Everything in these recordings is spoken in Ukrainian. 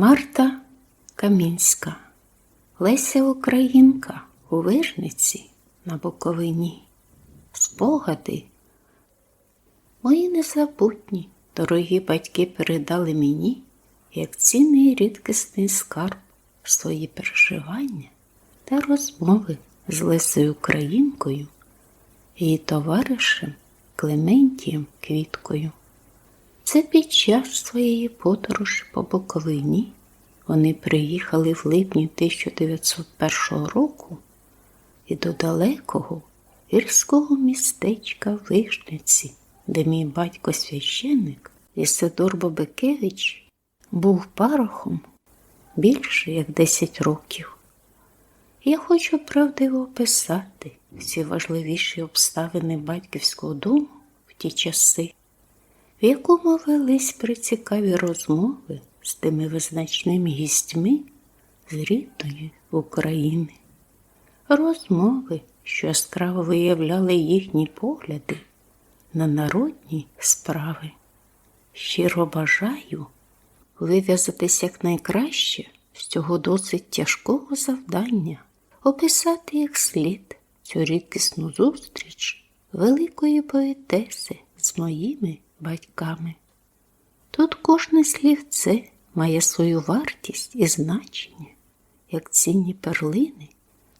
Марта Камінська, Леся Українка у Вижниці на Буковині. Спогади мої незабутні, дорогі батьки передали мені, як цінний рідкісний скарб, свої переживання та розмови з Лесею Українкою і її товаришем Клементієм Квіткою. Це під час своєї подорожі по Буковині вони приїхали в липні 1901 року і до далекого гірського містечка Вишниці, де мій батько священник Ісидор Бобикевич був парохом більше як 10 років. Я хочу правдиво описати всі важливіші обставини батьківського дому в ті часи, в якому велись прицікаві розмови з тими визначними гістьми з рідної України. Розмови, що яскраво виявляли їхні погляди на народні справи. Щиро бажаю вив'язатись якнайкраще з цього досить тяжкого завдання, описати як слід цю рідкісну зустріч великої поетеси з моїми батьками. Тут кожне слівце має свою вартість і значення, як цінні перлини,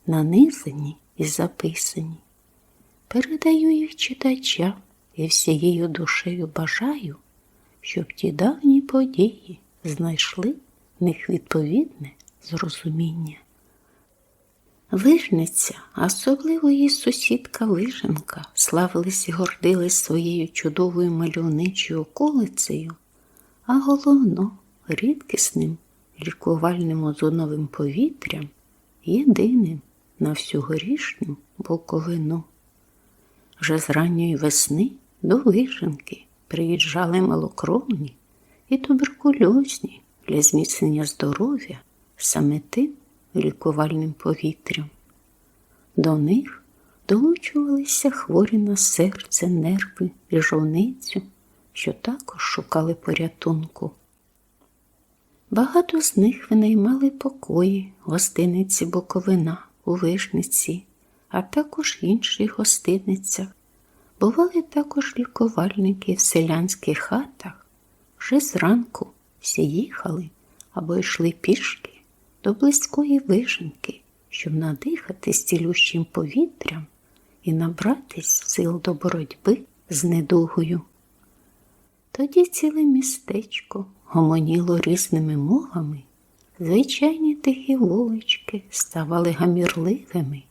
нанизані і записані. Передаю їх читачам і всією душею бажаю, щоб ті давні події знайшли в них відповідне зрозуміння. Вижниця, особливо її сусідка Виженка, славились і гордились своєю чудовою мальовничою околицею, а головно рідкісним лікувальним озоновим повітрям, єдиним на всю горішню Буковину. Вже з ранньої весни до Виженки приїжджали малокровні і туберкульозні для зміцнення здоров'я саме тим лікувальним повітрям. До них долучувалися хворі на серце, нерви і жовницю, що також шукали порятунку. Багато з них винаймали покої, гостиниці Буковина у Вишниці, а також інших гостиницях. Бували також лікувальники в селянських хатах. Вже зранку всі їхали або йшли пішки до близької виженки, щоб надихатись цілющим повітрям і набратись сил до боротьби з недугою. Тоді ціле містечко гомоніло різними мовами, звичайні тихі вулички ставали гамірливими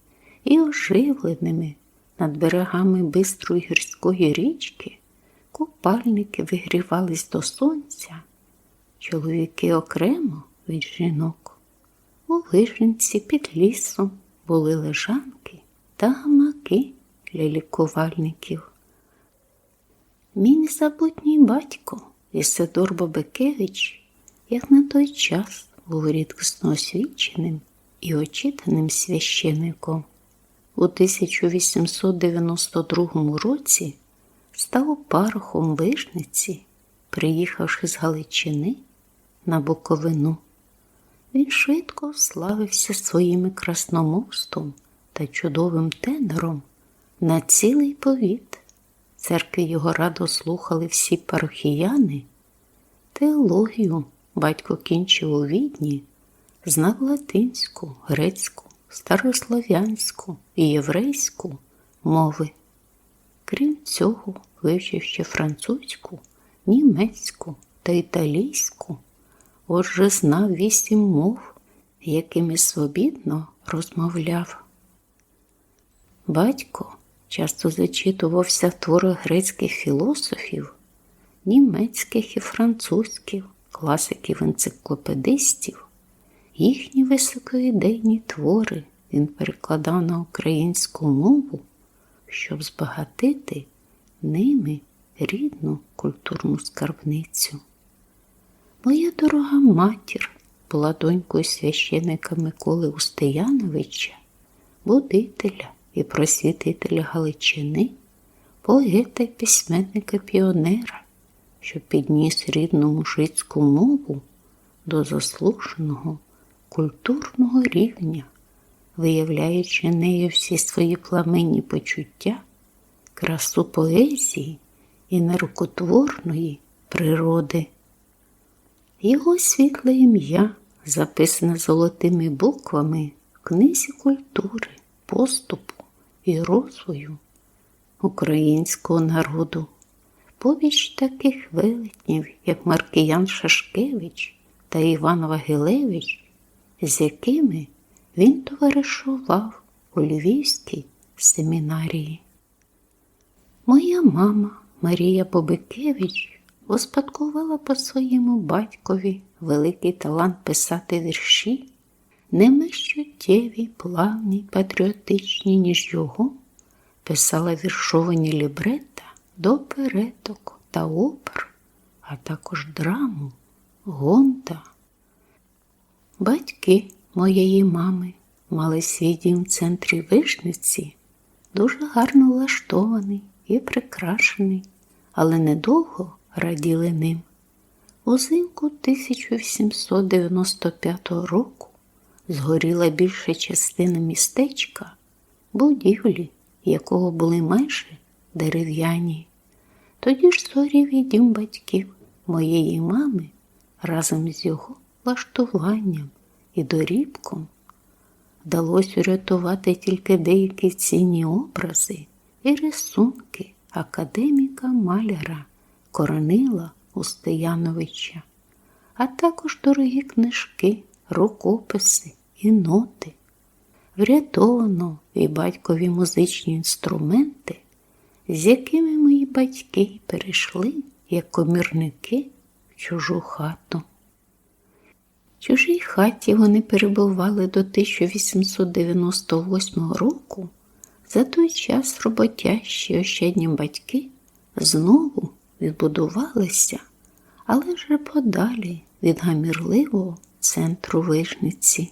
і оживленими над берегами бистрої гірської річки, купальники вигрівались до сонця, чоловіки окремо від жінок. У вижинці під лісом були лежанки та гамаки для лікувальників. Мій незабутній батько Ісидор Бобикевич, як на той час був рідкісно освіченим і очитаним священником. У 1892 році став парохом вижниці, приїхавши з Галичини на Буковину. Він швидко славився своїм красномовством та чудовим тенором на цілий повіт. Церкви його радо слухали всі парохіяни. Теологію батько кінчив у відні, знав латинську, грецьку, старослов'янську і єврейську мови. Крім цього, вивчив ще французьку, німецьку та італійську. Отже, знав вісім мов, якими свобідно розмовляв. Батько часто зачитувався в творах грецьких філософів, німецьких і французьких, класиків енциклопедистів. Їхні високоідейні твори він перекладав на українську мову, щоб збагатити ними рідну культурну скарбницю. Моя дорога матір була донькою священика Миколи Устияновича, будителя і просвітителя Галичини, поета й письменника піонера, що підніс рідну мужицьку мову до заслуженого культурного рівня, виявляючи нею всі свої пламенні почуття, красу поезії і нерукотворної природи. Його світле ім'я записане золотими буквами в книзі культури, поступу і розвою українського народу. Побіч таких велетнів, як Маркіян Шашкевич та Іван Вагилевич, з якими він товаришував у Львівській семінарії. Моя мама Марія Бобикевич успадкувала по своєму батькові великий талант писати вірші, не менш чуттєві, плавні, патріотичні, ніж його, писала віршовані лібрета до опереток та опер, а також драму, гонта. Батьки моєї мами мали свій дім в центрі вишниці, дуже гарно влаштований і прикрашений, але недовго раділи ним. Узимку 1895 року згоріла більша частина містечка, будівлі, якого були майже дерев'яні. Тоді ж зорів дім батьків моєї мами разом з його влаштуванням і дорібком вдалося урятувати тільки деякі цінні образи і рисунки академіка маляра Коронила Устияновича, а також дорогі книжки, рукописи і ноти. Врятовано і батькові музичні інструменти, з якими мої батьки перейшли як комірники в чужу хату. В чужій хаті вони перебували до 1898 року. За той час роботящі ощадні батьки знову відбудувалися, але вже подалі від гамірливого центру вишниці.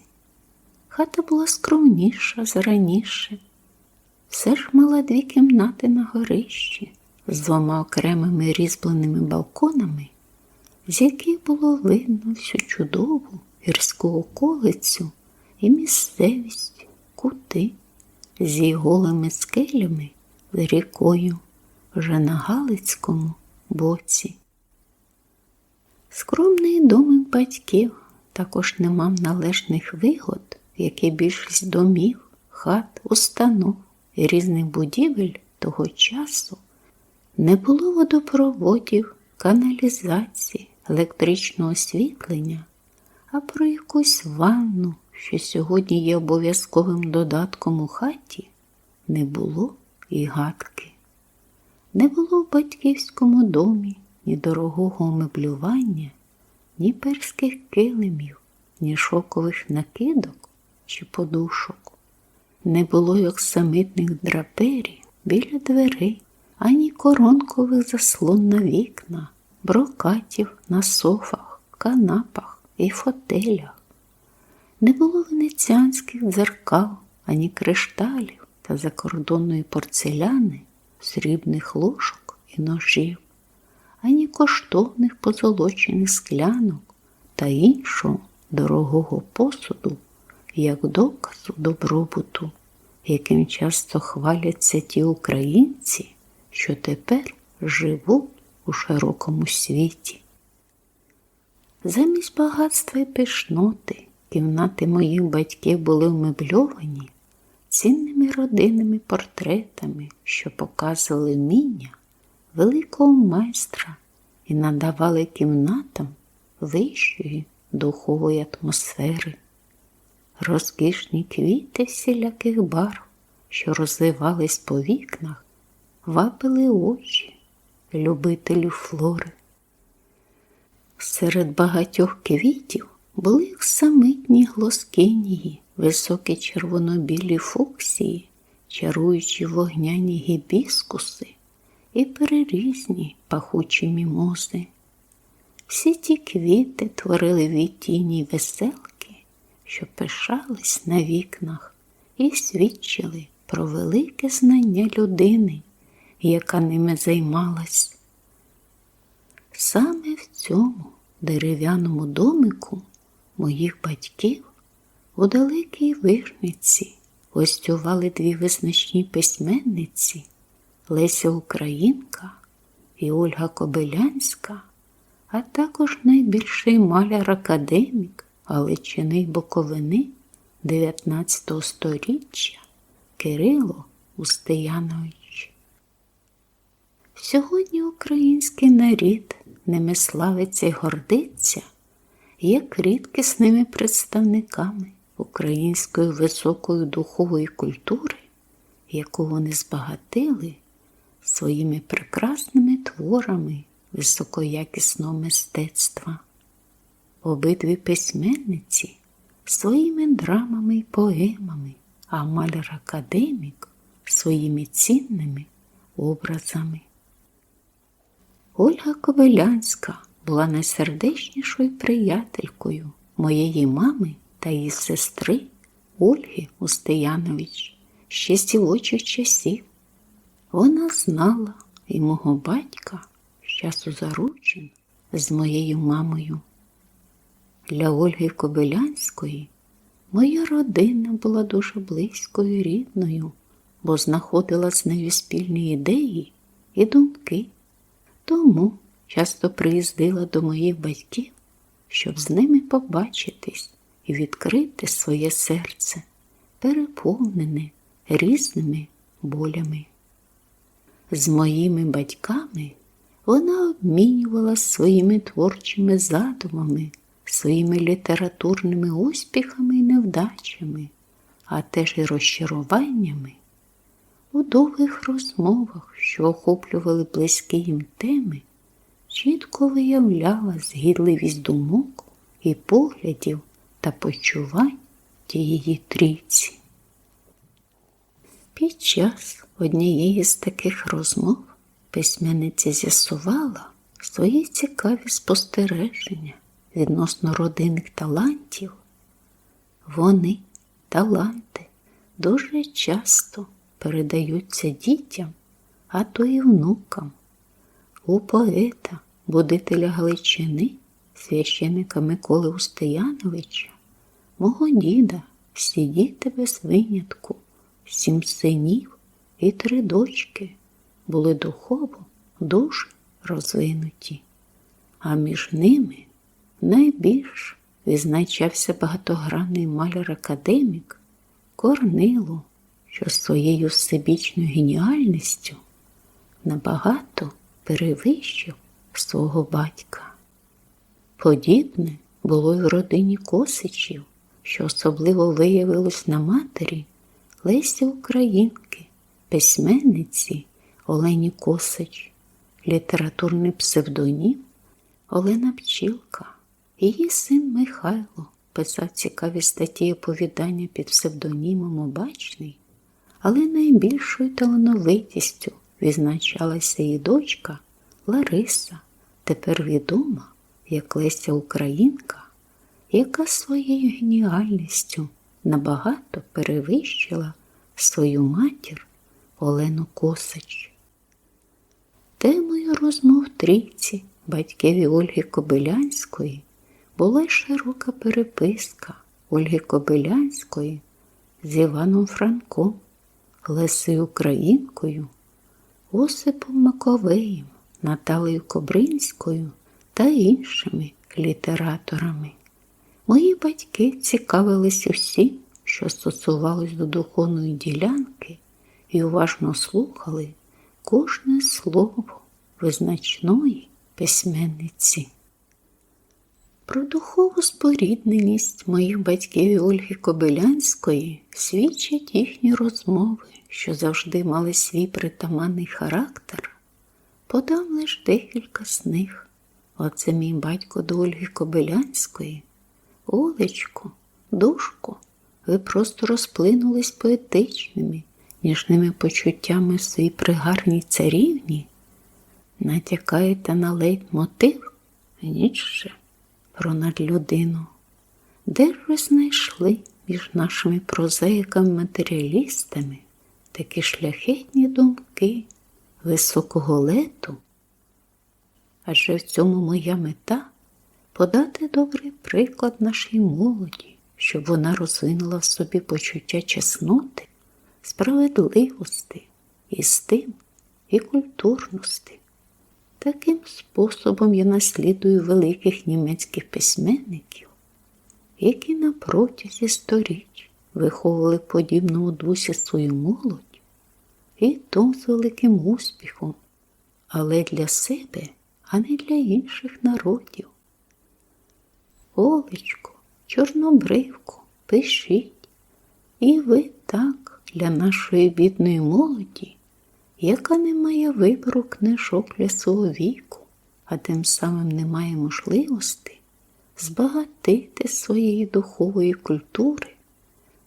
Хата була скромніша за раніше. Все ж мала дві кімнати на горищі з двома окремими різьбленими балконами, з яких було видно всю чудову гірську околицю і місцевість, кути з її голими скелями з рікою вже на Галицькому боці. Скромний домик батьків також не мав належних вигод, як і більшість домів, хат, установ і різних будівель того часу. Не було водопроводів, каналізації, електричного освітлення, а про якусь ванну, що сьогодні є обов'язковим додатком у хаті, не було і гадки. Не було в батьківському домі ні дорогого меблювання, ні перських килимів, ні шокових накидок чи подушок. Не було й оксамитних драперів біля дверей, ані коронкових заслон на вікна, брокатів на софах, канапах і фотелях. Не було венеціанських дзеркал, ані кришталів та закордонної порцеляни, срібних ложок і ножів, ані коштовних позолочених склянок та іншого дорогого посуду, як доказу добробуту, яким часто хваляться ті українці, що тепер живуть у широкому світі. Замість багатства і пишноти кімнати моїх батьків були вмебльовані цінними родинними портретами, що показували вміння великого майстра і надавали кімнатам вищої духової атмосфери, розкішні квіти всіляких барв, що розвивались по вікнах, вабили очі любителів флори. Серед багатьох квітів були самитні глоскинії, високі червонобілі фуксії, чаруючі вогняні гібіскуси і перерізні пахучі мімози. Всі ті квіти творили відтійні веселки, що пишались на вікнах і свідчили про велике знання людини, яка ними займалась. Саме в цьому дерев'яному домику моїх батьків у далекій вишниці гостювали дві визначні письменниці Леся Українка і Ольга Кобилянська, а також найбільший маляр-академік Галичини Боковини 19 століття Кирило Устиянович. Сьогодні український нарід ними славиться й гордиться, як рідкісними представниками української високої духової культури, яку вони збагатили своїми прекрасними творами високоякісного мистецтва. Обидві письменниці своїми драмами й поемами, а маляр-академік своїми цінними образами. Ольга Кобилянська була найсердечнішою приятелькою моєї мами та її сестри Ольги Устиянович ще з дівочих часів. Вона знала і мого батька з часу заручин з моєю мамою. Для Ольги Кобилянської моя родина була дуже близькою і рідною, бо знаходила з нею спільні ідеї і думки. Тому часто приїздила до моїх батьків, щоб з ними побачитись і відкрити своє серце, переповнене різними болями. З моїми батьками вона обмінювала своїми творчими задумами, своїми літературними успіхами і невдачами, а теж і розчаруваннями. У довгих розмовах, що охоплювали близькі їм теми, чітко виявляла згідливість думок і поглядів та почувань тієї трійці. Під час однієї з таких розмов письменниця з'ясувала свої цікаві спостереження відносно родинних талантів. Вони, таланти, дуже часто передаються дітям, а то і внукам. У поета, будителя Галичини, священика Миколи Устияновича, мого діда, всі діти без винятку, сім синів і три дочки були духово дуже розвинуті, а між ними найбільш відзначався багатогранний маляр-академік Корнило що своєю всебічною геніальністю набагато перевищив свого батька. Подібне було й в родині Косичів, що особливо виявилось на матері Лесі Українки, письменниці Олені Косич, літературний псевдонім Олена Пчілка, її син Михайло писав цікаві статті оповідання під псевдонімом Обачний але найбільшою талановитістю відзначалася її дочка Лариса, тепер відома як Леся Українка, яка своєю геніальністю набагато перевищила свою матір Олену Косич. Темою розмов трійці батьківі Ольги Кобилянської була широка переписка Ольги Кобилянської з Іваном Франком. Лесею Українкою, Осипом Маковеєм, Наталею Кобринською та іншими літераторами. Мої батьки цікавились усім, що стосувалось до духовної ділянки, і уважно слухали кожне слово визначної письменниці. Про духову спорідненість моїх батьків Ольги Кобилянської свідчать їхні розмови що завжди мали свій притаманний характер, подам лиш декілька з них. Оце мій батько до Ольги Кобилянської. Олечко, душко, ви просто розплинулись поетичними, ніжними почуттями в своїй пригарній царівні. Натякаєте на лейтмотив? Ніч же про надлюдину. Де ж ви знайшли між нашими прозаїками-матеріалістами такі шляхетні думки високого лету. Адже в цьому моя мета подати добрий приклад нашій молоді, щоб вона розвинула в собі почуття чесноти, справедливості, і стим і культурності. Таким способом я наслідую великих німецьких письменників, які на протязі сторіч виховували подібному дусі свою молодь, і то з великим успіхом, але для себе, а не для інших народів. Олечко, чорнобривку, пишіть, і ви так для нашої бідної молоді, яка не має вибору книжок для свого віку, а тим самим не має можливості збагатити своєї духової культури,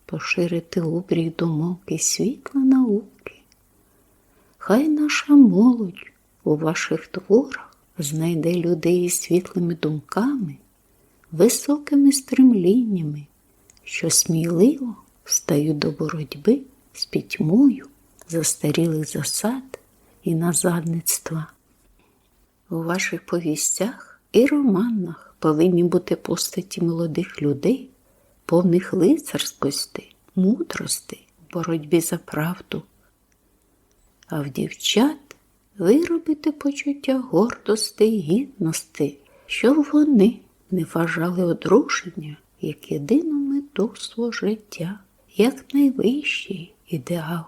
поширити обрій думок і світла науки. Хай наша молодь у ваших творах знайде людей із світлими думками, високими стремліннями, що сміливо встають до боротьби з пітьмою застарілих засад і назадництва. У ваших повістях і романах повинні бути постаті молодих людей, повних лицарськості, мудрості в боротьбі за правду. А в дівчат виробити почуття гордості і гідності, щоб вони не вважали одруження як єдину мету свого життя, як найвищий ідеал.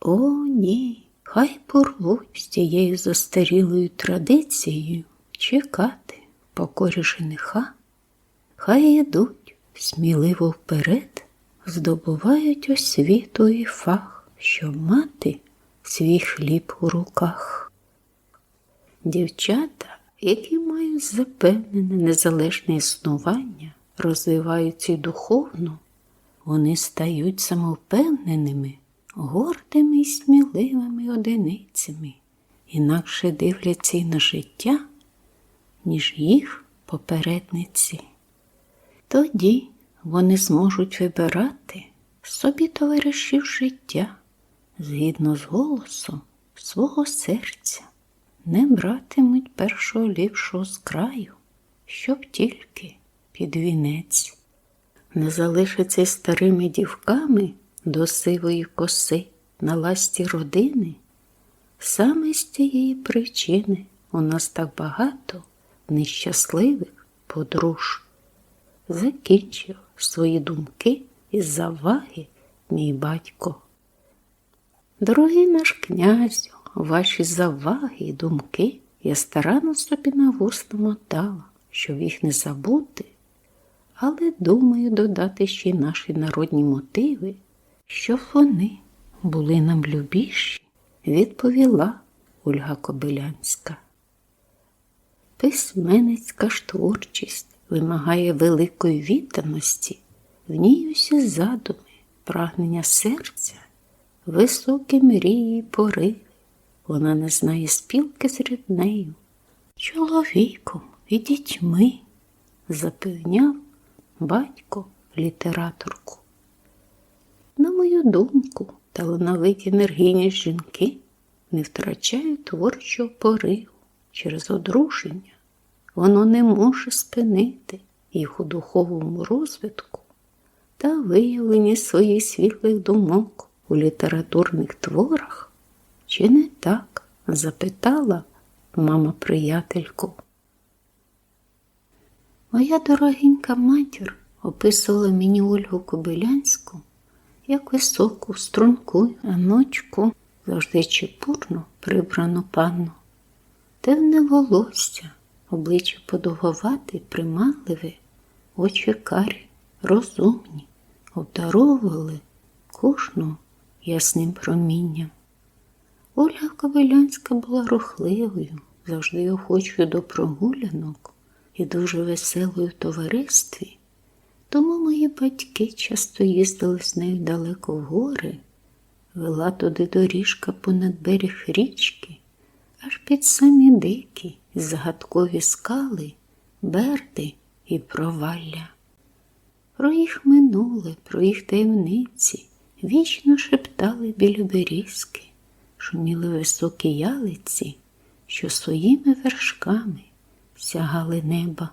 О, ні, хай порвуть з цією застарілою традицією чекати покорі жениха, хай йдуть сміливо вперед, здобувають освіту і фах, щоб мати свій хліб у руках. Дівчата, які мають запевнене незалежне існування, розвиваються духовно, вони стають самовпевненими гордими й сміливими одиницями, інакше дивляться й на життя, ніж їх попередниці. Тоді вони зможуть вибирати собі товаришів життя згідно з голосом свого серця, не братимуть першого ліпшого з краю, щоб тільки під вінець, не залишаться й старими дівками до сивої коси на ласті родини. Саме з цієї причини у нас так багато нещасливих подруж. Закінчив свої думки із заваги мій батько. Дорогий наш князю, ваші заваги і думки я старанно собі на вуста мотала, щоб їх не забути, але думаю додати ще й наші народні мотиви щоб вони були нам любіші, відповіла Ольга Кобилянська. Письменницька ж творчість вимагає великої відданості, в ній усі задуми, прагнення серця, високі мрії, пориви. Вона не знає спілки з ріднею, чоловіком і дітьми, запевняв батько літераторку. На мою думку, талановиті енергійні жінки не втрачають творчого пориву через одруження. Воно не може спинити їх у духовому розвитку та виявленні своїх світлих думок у літературних творах. Чи не так? запитала мама приятельку. Моя дорогенька матір описувала мені Ольгу Кобилянську як високу, струнку, аночку, завжди чепурну, прибрану панну. Темне волосся, обличчя подовговате, приманливе, очі карі, розумні, обдаровували кожну ясним промінням. Ольга Ковилянська була рухливою, завжди охочою до прогулянок і дуже веселою в товаристві. Тому мої батьки часто їздили з нею далеко в гори, вела туди доріжка понад берег річки, аж під самі дикі, загадкові скали, берди і провалля. Про їх минуле, про їх таємниці вічно шептали біля берізки, шуміли високі ялиці, що своїми вершками сягали неба.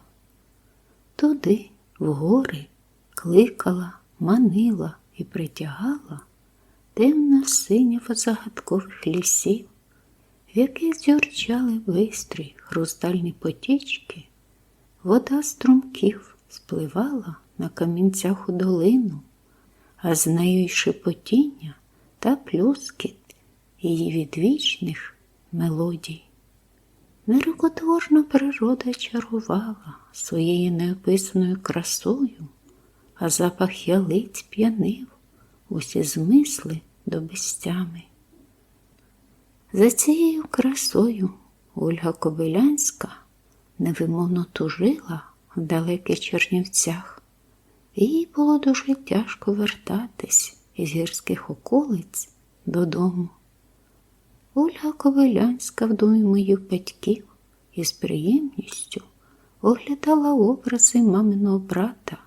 Туди, в гори, кликала, манила і притягала темна синя загадкових лісів, в яких зюрчали бистрі хрустальні потічки, вода струмків спливала на камінцях у долину, а з нею й шепотіння та плюскіт її відвічних мелодій. Нерукотворна природа чарувала своєю неописаною красою, а запах ялиць п'янив усі змисли до безтями. За цією красою Ольга Кобилянська невимовно тужила в далеких Чернівцях. Їй було дуже тяжко вертатись із гірських околиць додому. Ольга Ковилянська в домі моїх батьків із приємністю оглядала образи маминого брата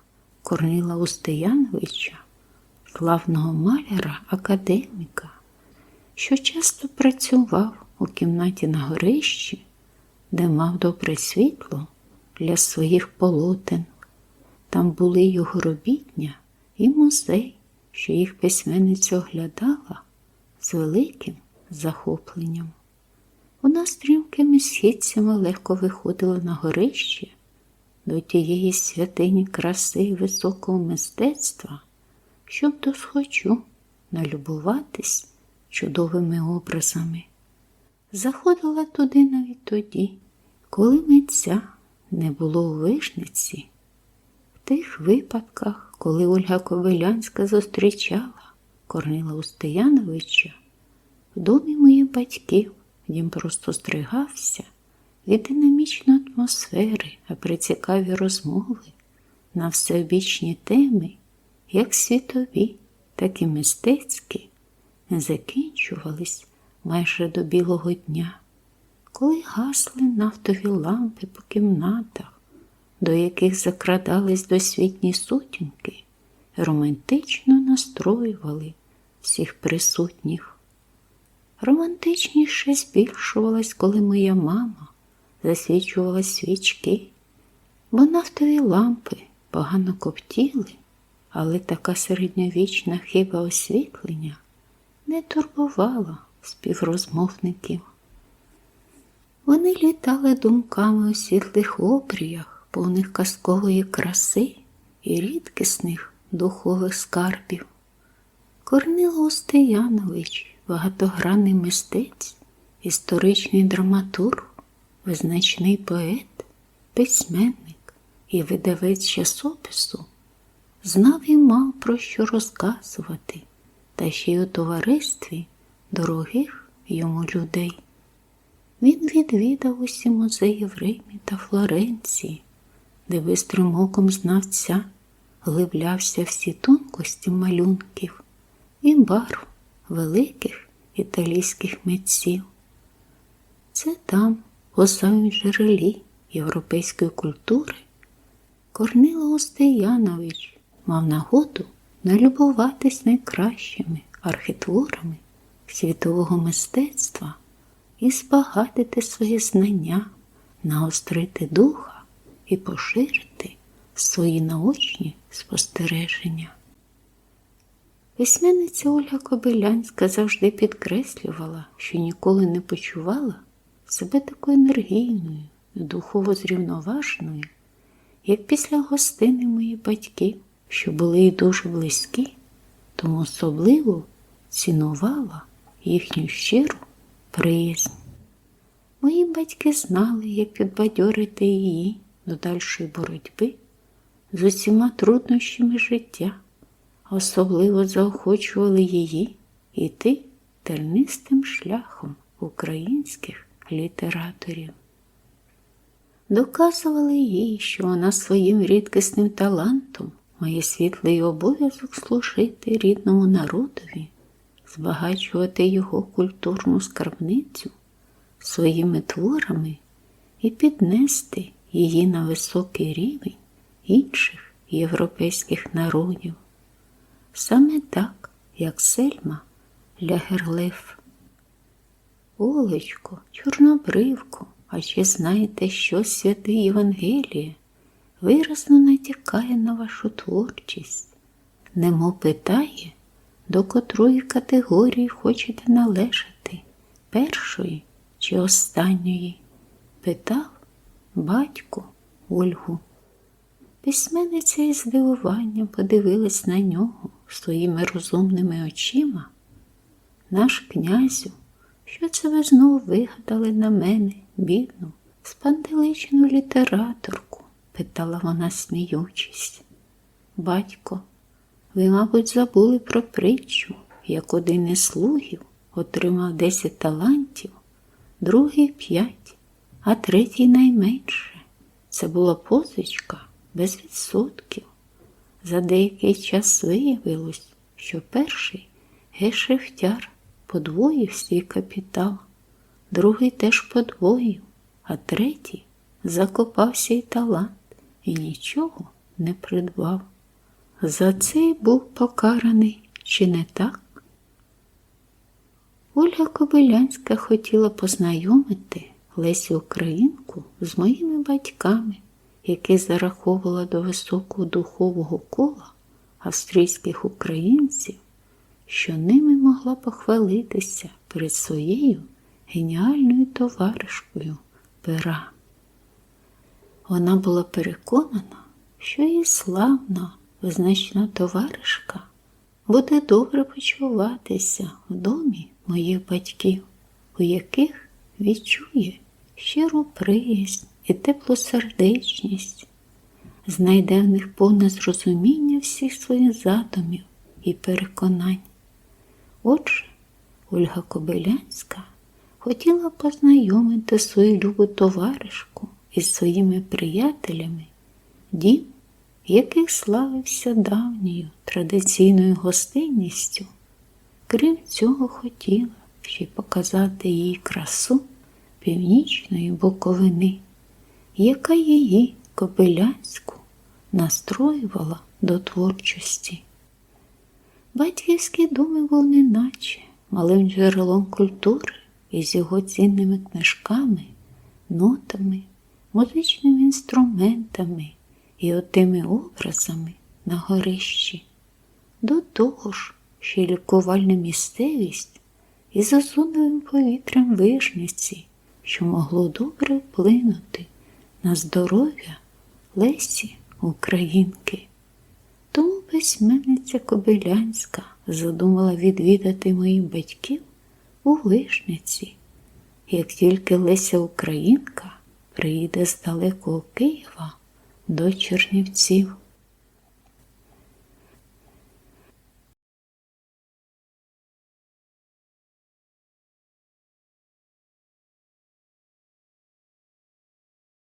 Корнила Устияновича, славного маляра академіка, що часто працював у кімнаті на горищі, де мав добре світло для своїх полотен. Там були його робітня і музей, що їх письменниця оглядала з великим захопленням. Вона стрімкими східцями легко виходила на горище до тієї святині краси і високого мистецтва, щоб досхочу налюбуватись чудовими образами. Заходила туди навіть тоді, коли митця не було у вишниці. Тих випадках, коли Ольга Ковилянська зустрічала Корнила Устияновича, в домі моїх батьків. Дім просто стригався від динамічної атмосфери, а при цікаві розмови на всеобічні теми, як світові, так і мистецькі, закінчувались майже до білого дня, коли гасли нафтові лампи по кімнатах, до яких закрадались досвітні сутінки, романтично настроювали всіх присутніх. Романтичніше збільшувалась, коли моя мама засвічувала свічки, бо нафтові лампи погано коптіли, але така середньовічна хиба освітлення не турбувала співрозмовників. Вони літали думками у світлих обріях, повних казкової краси і рідкісних духових скарбів. Корнило Устиянович багатогранний мистець, історичний драматург, визначний поет, письменник і видавець часопису, знав і мав про що розказувати, та ще й у товаристві дорогих йому людей. Він відвідав усі музеї в Римі та Флоренції, де бистрим оком знавця глиблявся всі тонкості малюнків і барв великих італійських митців. Це там, у самім джерелі європейської культури, Корнило Устиянович мав нагоду налюбуватись найкращими архітворами світового мистецтва і збагатити свої знання, наострити духа і поширити свої наочні спостереження. Письменниця Ольга Кобилянська завжди підкреслювала, що ніколи не почувала себе такою енергійною, духово зрівноважною, як після гостини моїх батьків, що були й дуже близькі, тому особливо цінувала їхню щиру приязнь. Мої батьки знали, як підбадьорити її до дальшої боротьби з усіма труднощами життя особливо заохочували її йти тернистим шляхом українських літераторів. Доказували їй, що вона своїм рідкісним талантом має світлий обов'язок служити рідному народові, збагачувати його культурну скарбницю своїми творами і піднести її на високий рівень інших європейських народів саме так, як сельма Лягерлиф. Олечко, чорнобривко, а чи знаєте, що святе Євангеліє виразно натякає на вашу творчість, немов питає, до котрої категорії хочете належати, першої чи останньої? Питав батько Ольгу. Письменниця із здивуванням подивилась на нього своїми розумними очима. Наш князю, що це ви знову вигадали на мене, бідну, спантеличену літераторку? питала вона, сміючись. Батько, ви, мабуть, забули про притчу, як один із слугів отримав десять талантів, другий п'ять, а третій найменше. Це була позичка без відсотків. За деякий час виявилось, що перший гешефтяр подвоїв свій капітал, другий теж подвоїв, а третій закопався й талант і нічого не придбав. За це й був покараний, чи не так? Ольга Кобилянська хотіла познайомити Лесю Українку з моїми батьками, які зараховувала до високого духового кола австрійських українців, що ними могла похвалитися перед своєю геніальною товаришкою пера. Вона була переконана, що її славна, визначна товаришка буде добре почуватися в домі моїх батьків, у яких відчує щиру приязнь і теплосердечність, знайде в них повне зрозуміння всіх своїх задумів і переконань. Отже, Ольга Кобилянська хотіла познайомити свою любу товаришку із своїми приятелями, дім, яких славився давньою традиційною гостинністю. Крім цього, хотіла ще показати їй красу північної Буковини, яка її Кобилянську настроювала до творчості. Батьківський дом був неначе малим джерелом культури із його цінними книжками, нотами, музичними інструментами і отими образами на горищі. До того ж, ще лікувальна місцевість із озоновим повітрям вижниці, що могло добре вплинути на здоров'я Лесі Українки. Тому письменниця Кобилянська задумала відвідати моїх батьків у Вишниці. Як тільки Леся Українка приїде з далекого Києва до Чернівців.